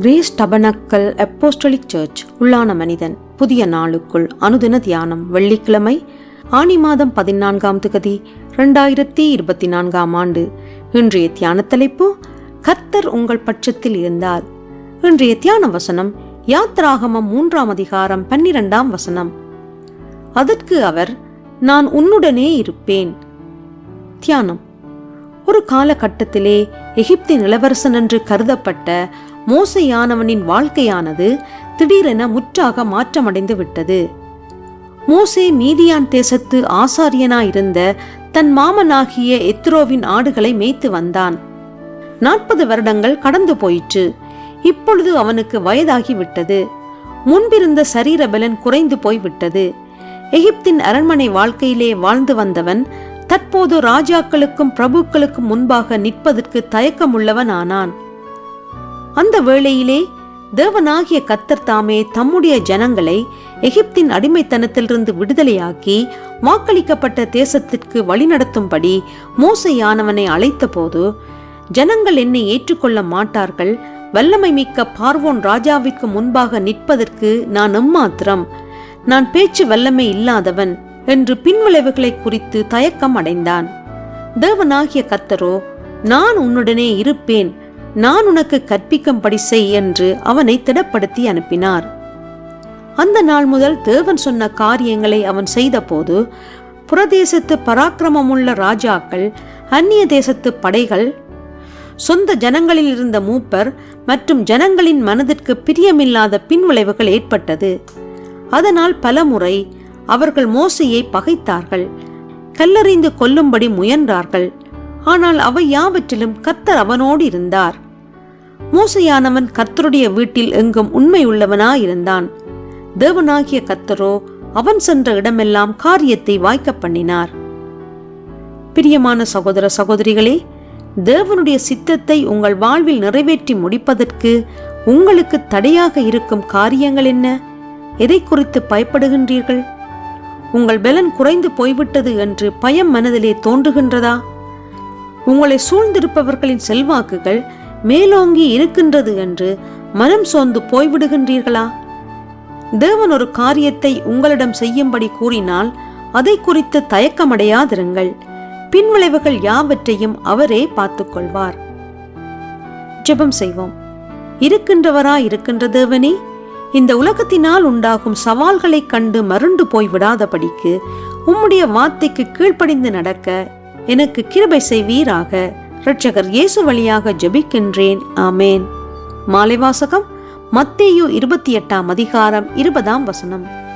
Grace tabernacle apostolic search உள்ளான மனிதன் புதிய நாளுக்குள் அனுதின தியானம் வெள்ளிக்கிழமை ஆனி மாதம் பதினான்காம் திகதி ரெண்டாயிரத்தி இருபத்தி நான்காம் ஆண்டு. இன்றைய தியான தலைப்பு கர்த்தர் உங்கள் பட்சத்தில் இருந்தார். இன்றைய தியான வசனம் யாத்ராகமம் மூன்றாம் அதிகாரம் பன்னிரெண்டாம் வசனம். அதற்கு அவர் நான் உன்னுடனே இருப்பேன். தியானம். ஒரு காலகட்டத்திலே எகிப்தின் இளவரசன் என்று கருதப்பட்ட மோசையானவனின் வாழ்க்கையானது திடீரென முற்றாக மாற்றமடைந்து விட்டது. மோசே மீதியான் தேசத்து ஆசாரியனாயிருந்த தன் மாமனாகிய எத்ரோவின் ஆடுகளை மேய்த்து வந்தான். நாற்பது வருடங்கள் கடந்து போயிற்று. இப்பொழுது அவனுக்கு வயதாகிவிட்டது முன்பிருந்த சரீர பலன் குறைந்து போய்விட்டது. எகிப்தின் அரண்மனை வாழ்க்கையிலே வாழ்ந்து வந்தவன் தற்போது ராஜாக்களுக்கும் பிரபுக்களுக்கும் முன்பாக நிற்பதற்கு தயக்கமுள்ளவன் ஆனான் அந்த வேளையிலே தேவனாகிய கத்தர் தாமே தம்முடைய ஜனங்களை எகிப்தின் அடிமைத்தனத்திலிருந்து விடுதலையாக்கி வாக்களிக்கப்பட்ட தேசத்திற்கு வழிநடத்தும்படி மோசையானவனை அழைத்தபோது ஜனங்கள் என்னை ஏற்றுக்கொள்ள மாட்டார்கள். வல்லமை மிக்க பார்வோன் ராஜாவிற்கு முன்பாக நிற்பதற்கு நான் எம்மாத்திரம்? நான் பேச்சு வல்லமை இல்லாதவன். என்று பின்விளைவுகளை குறித்து தயக்கம் அடைந்தான். தேவனாகிய கத்தரோ நான் உன்னுடனே இருப்பேன். நான் உனக்கு கற்பிக்கும்படி செய் என்று அவனை திடப்படுத்தி அனுப்பினார். அந்த நாள் முதல் தேவன் சொன்ன காரியங்களை அவன் செய்தபோது புறதேசத்து பராக்கிரமமுள்ள ராஜாக்கள் அந்நிய தேசத்து படைகள் சொந்த ஜனங்களில் இருந்த மூப்பர் மற்றும் ஜனங்களின் மனதிற்கு பிரியமில்லாத பின்விளைவுகள் ஏற்பட்டது. அதனால் பலமுறை அவர்கள் மோசையை பகைத்தார்கள். கல்லறிந்து கொல்லும்படி முயன்றார்கள். ஆனால் அவை யாவற்றிலும் கர்த்தர் அவனோடு இருந்தார். மோசையானவன் கர்த்தருடைய வீட்டில் எங்கும் உண்மையுள்ளவனாயிருந்தான். தேவனாகிய கத்தரோ அவன் சென்ற இடமெல்லாம் காரியத்தை வாய்க்க பண்ணினார். பிரியமான சகோதர சகோதரிகளே தேவனுடைய சித்தத்தை உங்கள் வாழ்வில் நிறைவேற்றி முடிப்பதற்கு உங்களுக்கு தடையாக இருக்கும் காரியங்கள் என்ன? எதை குறித்து பயப்படுகின்றீர்கள்? உங்கள் பலன் குறைந்து போய்விட்டது என்று பயம் மனதிலே தோன்றுகின்றதா? உங்களை சூழ்ந்திருப்பவர்களின் செல்வாக்குகள் மேலோங்கி இருக்கின்றது என்று மனம் சோர்ந்து போய்விடுகின்றீர்களா? தேவன் ஒரு காரியத்தை உங்களிடம் செய்யும்படி கூறினால் அதை குறித்து தயக்கமடையாதிருங்கள். பின்விளைவுகள் யாவற்றையும் அவரே பார்த்துக்கொள்வார். ஜெபம் செய்வோம். இருக்கின்றவரா இருக்கின்ற தேவனே இந்த உலகத்தினால் உண்டாகும் சவால்களைக் கண்டு மருண்டு போய் விடாதபடிக்கு உம்முடைய வார்த்தைக்கு கீழ்ப்படிந்து நடக்க எனக்கு கிருபை செய்வீராக. இரட்சகர் இயேசு வழியாக ஜபிக்கின்றேன். ஆமேன். மாலை வாசகம் மத்தேயு இருபத்தி எட்டாம் அதிகாரம் இருபதாம் வசனம்.